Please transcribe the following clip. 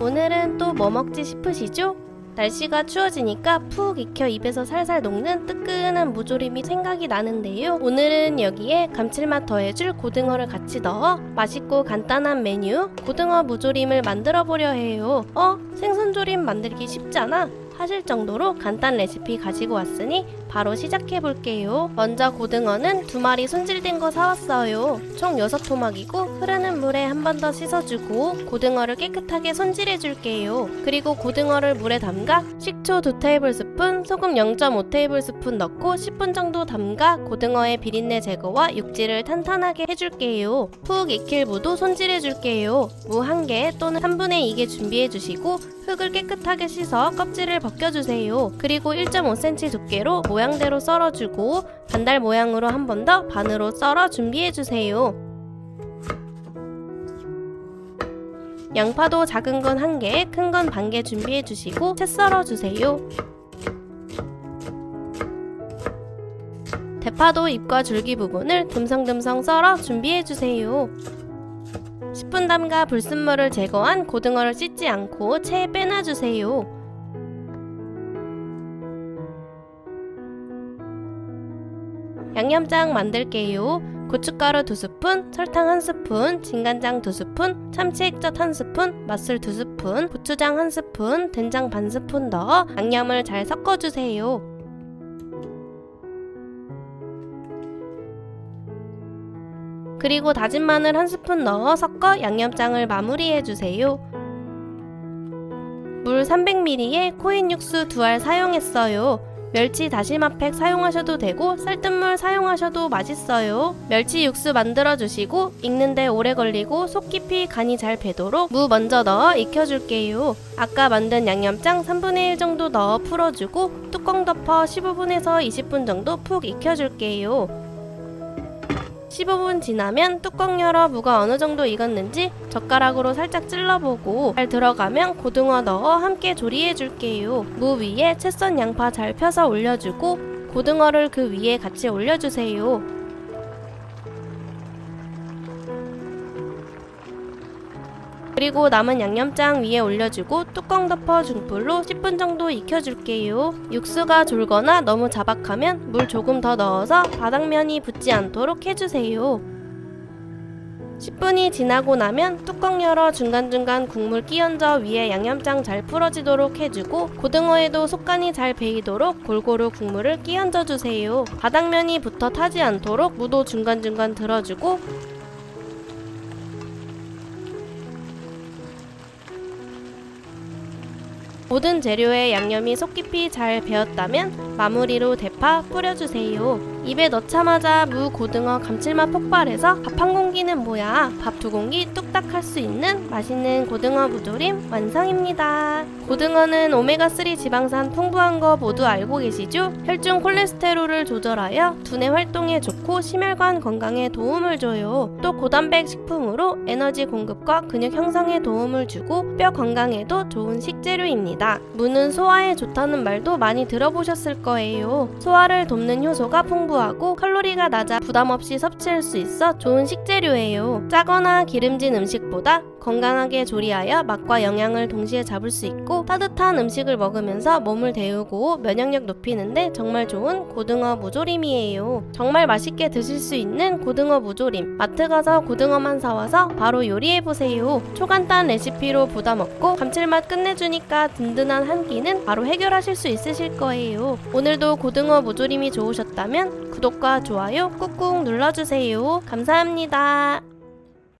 오늘은 또 뭐 먹지 싶으시죠? 날씨가 추워지니까 푹 익혀 입에서 살살 녹는 뜨끈한 무조림이 생각이 나는데요. 오늘은 여기에 감칠맛 더해줄 고등어를 같이 넣어 맛있고 간단한 메뉴 고등어 무조림을 만들어 보려 해요. 어? 생선조림 만들기 쉽잖아. 하실 정도로 간단 레시피 가지고 왔으니 바로 시작해 볼게요. 먼저 고등어는 두 마리 손질된 거 사왔어요. 총 6토막이고 흐르는 물에 한 번 더 씻어주고 고등어를 깨끗하게 손질해 줄게요. 그리고 고등어를 물에 담가 식초 2 테이블스푼, 소금 0.5 테이블스푼 넣고 10분 정도 담가 고등어의 비린내 제거와 육질을 탄탄하게 해줄게요. 푹 익힐 무도 손질해 줄게요. 무한개 또는 3분의 2개 준비해 주시고 흙을 깨끗하게 씻어 껍질을 벗겨주세요. 그리고 1.5cm 두께로 모양대로 썰어주고 반달 모양으로 한 번 더 반으로 썰어 준비해주세요. 양파도 작은 건한 개, 큰 건 반 개 준비해 주시고 채 썰어 주세요. 대파도 잎과 줄기 부분을 듬성듬성 썰어 준비해주세요. 10분 담가 불순물을 제거한 고등어를 씻지 않고 체에 빼놔주세요. 양념장 만들게요. 고춧가루 2스푼, 설탕 1스푼, 진간장 2스푼, 참치 액젓 1스푼, 맛술 2스푼, 고추장 1스푼, 된장 반 스푼 넣어 양념을 잘 섞어주세요. 그리고 다진 마늘 한 스푼 넣어 섞어 양념장을 마무리해주세요. 물 300ml에 코인 육수 두 알 사용했어요. 멸치 다시마팩 사용하셔도 되고 쌀뜨물 사용하셔도 맛있어요. 멸치 육수 만들어 주시고 익는데 오래 걸리고 속 깊이 간이 잘 배도록 무 먼저 넣어 익혀 줄게요. 아까 만든 양념장 3분의 1 정도 넣어 풀어주고 뚜껑 덮어 15분에서 20분 정도 푹 익혀 줄게요. 15분 지나면 뚜껑 열어 무가 어느 정도 익었는지 젓가락으로 살짝 찔러보고 잘 들어가면 고등어 넣어 함께 조리해 줄게요. 무 위에 채썬 양파 잘 펴서 올려주고 고등어를 그 위에 같이 올려주세요. 그리고 남은 양념장 위에 올려주고 뚜껑 덮어 중불로 10분 정도 익혀줄게요. 육수가 졸거나 너무 자박하면 물 조금 더 넣어서 바닥면이 붙지 않도록 해주세요. 10분이 지나고 나면 뚜껑 열어 중간중간 국물 끼얹어 위에 양념장 잘 풀어지도록 해주고 고등어에도 속간이 잘 배이도록 골고루 국물을 끼얹어 주세요. 바닥면이 붙어 타지 않도록 무도 중간중간 들어주고 모든 재료에 양념이 속 깊이 잘 배었다면 마무리로 대파 뿌려주세요. 입에 넣자마자 무, 고등어 감칠맛 폭발해서 밥 한 공기는 뭐야 밥 두 공기 뚝딱 할 수 있는 맛있는 고등어 무조림 완성입니다. 고등어는 오메가3 지방산 풍부한 거 모두 알고 계시죠? 혈중 콜레스테롤을 조절하여 두뇌 활동에 좋고 심혈관 건강에 도움을 줘요. 또 고단백 식품으로 에너지 공급과 근육 형성에 도움을 주고 뼈 건강에도 좋은 식재료입니다. 무는 소화에 좋다는 말도 많이 들어보셨을 거예요. 소화를 돕는 효소가 풍부하고 칼로리가 낮아 부담 없이 섭취할 수 있어 좋은 식재료예요. 짜거나 기름진 음식보다 건강하게 조리하여 맛과 영양을 동시에 잡을 수 있고 따뜻한 음식을 먹으면서 몸을 데우고 면역력 높이는데 정말 좋은 고등어 무조림이에요. 정말 맛있게 드실 수 있는 고등어 무조림. 마트 가서 고등어만 사와서 바로 요리해보세요. 초간단 레시피로 부담 없고 감칠맛 끝내주니까 든든한 한 끼는 바로 해결하실 수 있으실 거예요. 오늘도 고등어 무조림이 좋으셨다면 구독과 좋아요 꾹꾹 눌러주세요. 감사합니다.